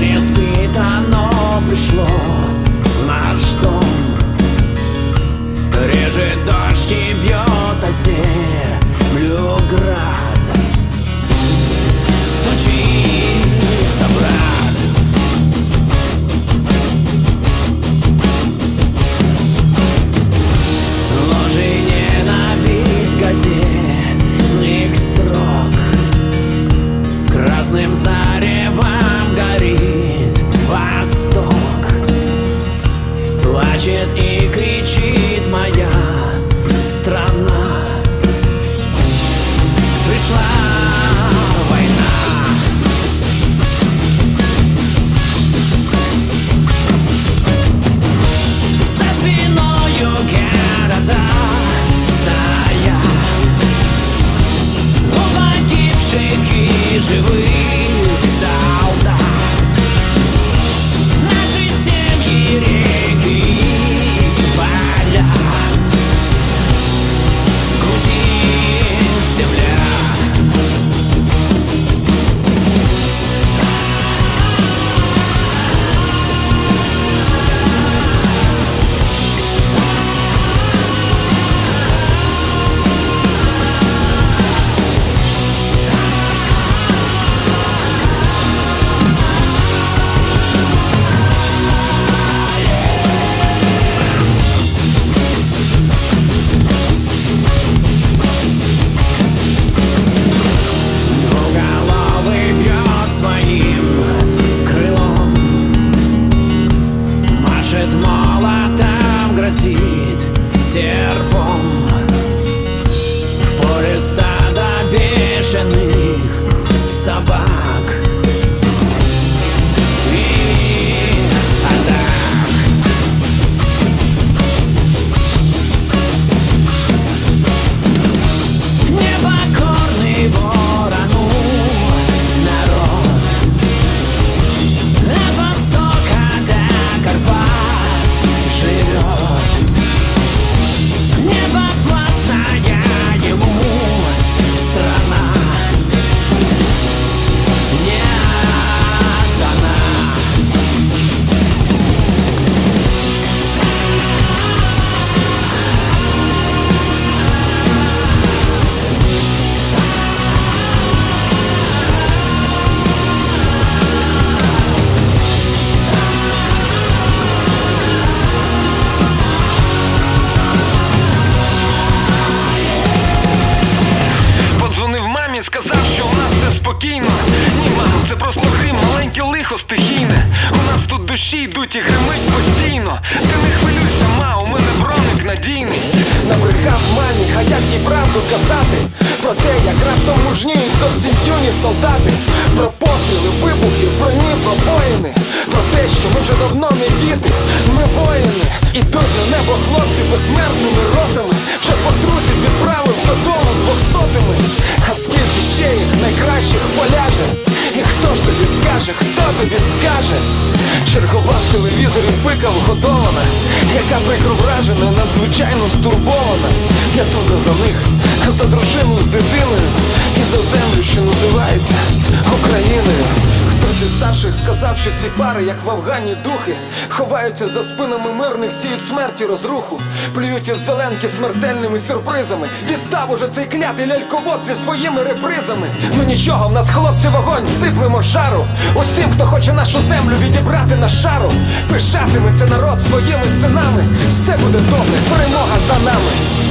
Не спитано пришло. плачет и кричит моя страна. Пришла война. За спиною города стоят у погибших и живых. скошених савах. Душі йдуть і гримить постійно. Ти не хвилюйся, ма, у мене броник надійний. Набрехав мамі, а як їй правду казати? Про те, як раптом мужніють зовсім юні солдати Про постріли, вибухи, броні, пробоїни Про те, що ми вже давно не діти, ми воїни. Ідуть на небо хлопці безсмертними ротами Вже двох друзів відправив додому двохсотими. А скільки ще їх найкращих поляже? І хто ж тобі скаже, хто тобі скаже Чергова в телевізорі пика вгодована Яка прикро вражена, надзвичайно стурбована. Я туди за них, за дружину з дитиною І за землю, що називається Україною старших сказав, що ці пари, як в Афгані духи, ховаються за спинами мирних, сіють смерті розруху, плюють із зеленки смертельними сюрпризами. Дістав уже цей клятий ляльковод зі своїми репризами. Ну нічого, в нас хлопці вогонь, всиплемо жару. Усім, хто хоче нашу землю відібрати на шару, пишатиметься народ своїми синами. Все буде добре, перемога за нами.